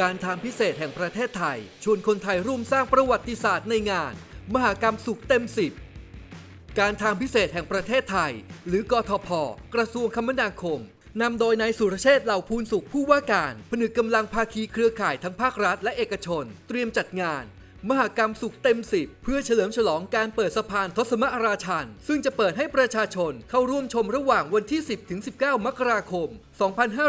การทางพิเศษแห่งประเทศไทย ชวนคนไทยร่วมสร้างประวัติศาสตร์ในงาน มหากรรมสุขเต็มสิบการทางพิเศษแห่งประเทศไทย หรือกทพ กระทรวงคมนาคมนำโดยนายสุรเชษฐ์เหล่าภูลสุขผู้ว่าการผนึกกำลังภาคีเครือข่ายทั้งภาครัฐและเอกชน เตรียมจัดงาน มหากรรมสุขเต็มสิบเพื่อเฉลิมฉลองการเปิดสะพานทศมราชัน ซึ่งจะเปิดให้ประชาชนเข้าร่วมชมระหว่างวันที่ 10 ถึง 19 มกราคม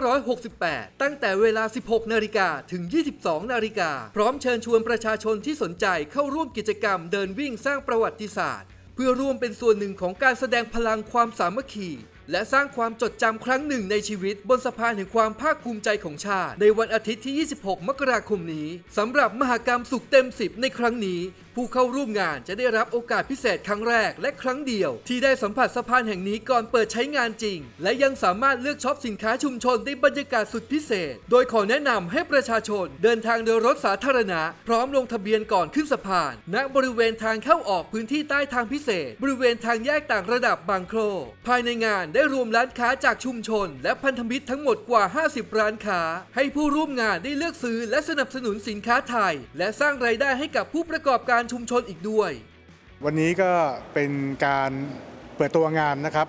2568 ตั้งแต่เวลา 16 นาฬิกาถึง 22 นาฬิกา พร้อมเชิญชวนประชาชนที่สนใจเข้าร่วมกิจกรรมเดินวิ่งสร้างประวัติศาสตร์ เพื่อร่วมเป็นส่วนหนึ่งของการแสดงพลังความสามัคคี และสร้างความจดจำครั้งหนึ่งในชีวิต บนสะพานแห่งความภาคภูมิใจของชาติ ในวันอาทิตย์ที่ 26 มกราคมนี้สำหรับมหากรรมสุขเต็ม 10 ในครั้งนี้ผู้เข้าร่วมงานจะได้รับโอกาสพิเศษครั้งแรกและครั้งเดียว ที่ได้สัมผัสสะพานแห่งนี้ก่อนเปิดใช้งานจริง และยังสามารถเลือกช็อปสินค้าชุมชนในบรรยากาศสุดพิเศษ โดยขอแนะนำให้ประชาชนเดินทางโดยรถสาธารณะ พร้อมลงทะเบียนก่อนขึ้นสะพาน ณบริเวณทางเข้าออกพื้นที่ใต้ทางพิเศษ บริเวณทางแยกต่างระดับบางโครภายในงานได้รวมร้านค้าจากชุมชน และพันธมิตรทั้งหมดกว่า 50 ร้านค้า ให้ผู้ร่วมงานได้เลือกซื้อและสนับสนุนสินค้าไทย และสร้างรายได้ให้กับผู้ประกอบการชุมชนอีกด้วย วันนี้ก็เป็นการเปิดตัวงานนะครับ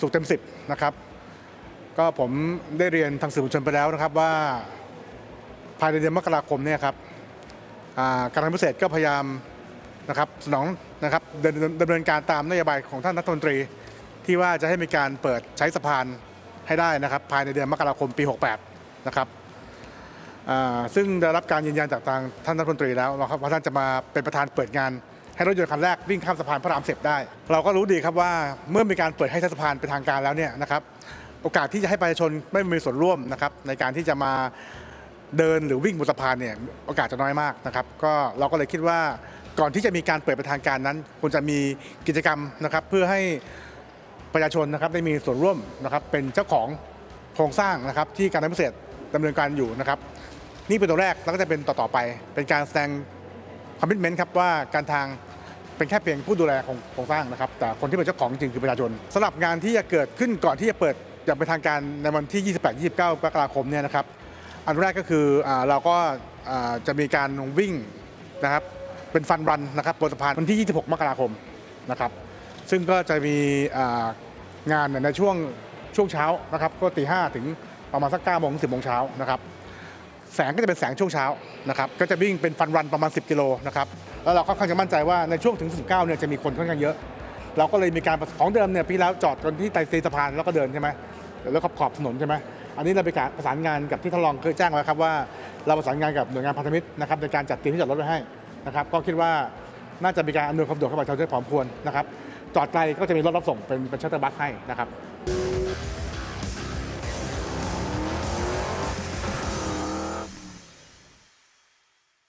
สุขเต็มสิบนะครับ ก็ผมได้เรียนทางสื่อมวลชนไปแล้วนะครับว่าภายในเดือนมกราคมเนี่ยครับการทางพิเศษก็พยายามนะครับสนองนะครับดำเนินการตามนโยบายของท่านรัฐมนตรี ที่ว่าจะให้มีการเปิดใช้สะพานให้ได้นะครับ ภายในเดือนมกราคมปี 68 นะครับ ซึ่งได้รับการยืนยันจากทางท่านรัฐมนตรีแล้วนะครับว่าท่านจะมาเป็นประธานเปิดงาน ให้รถยนต์คันแรกวิ่งข้ามสะพานพระรามเสร็จได้ เราก็รู้ดีครับว่าเมื่อมีการเปิดให้ใช้สะพานเป็นทางการแล้วเนี่ยนะครับโอกาสที่จะให้ประชาชนไม่มีส่วนร่วมนะครับในการที่จะมาเดินหรือวิ่งบนสะพานเนี่ยโอกาสจะน้อยมากนะครับก็เราก็เลยคิดว่าก่อนที่จะมีการเปิดเป็นทางการนั้นควรจะมีกิจกรรมนะครับเพื่อให้ประชาชนนะครับได้มีส่วนร่วมนะครับเป็นเจ้าของโครงสร้างนะครับที่การทางพิเศษดำเนินการอยู่นะครับ นี่เป็นตัวแรกแล้วก็จะเป็นต่อๆไป เป็นการแสดงคอมมิชเมนต์ครับว่าการทางเป็นแค่เพียงผู้ดูแลของโครงสร้างนะครับ แต่คนที่เป็นเจ้าของจริงคือประชาชนสำหรับงานที่จะเกิดขึ้นก่อนที่จะเปิดอย่างเป็นทางการในวันที่ 28-29กรกฎาคมเนี่ยนะครับ อันแรกก็คืออเราก็จะมีการวิ่งนะครับเป็นฟันรันนะครับบนสะพานวันที่ 26 มกราคมนะครับ ซึ่งก็จะมีงานในช่วงช่วงเช้านะครับ ก็ตีห้าถึงประมาณสัก9โมงถึง10โมงเช้านะครับ แสงก็จะเป็นแสงช่วงเช้านะครับก็จะวิ่งเป็นฟันรันประมาณ 10 กิโลนะครับแล้วเราค่อนข้างจะมั่นใจว่าในช่วงถึง 19เนี่ยจะมีคนค่อนข้างเยอะ เราก็เลยมีการของเดิมเนี่ยพี่แล้วจอดกันที่ไตรตีสะพานแล้วก็เดินใช่ไหมแล้วขอบขอบถนนใช่ไหมอันนี้เราไปการประสานงานกับที่ท่านรองเคยแจ้งไว้ครับว่า เราประสานงานกับหน่วยงานพันธมิตรนะครับในการจัดที่ที่จอดรถไว้ให้นะครับก็คิดว่าน่าจะมีการอำนวยความสะดวกให้ประชาชนได้พอมควรนะครับจอดไกลก็จะมีรถรับส่งเป็นเป็นชัตเตอร์บัสให้นะครับ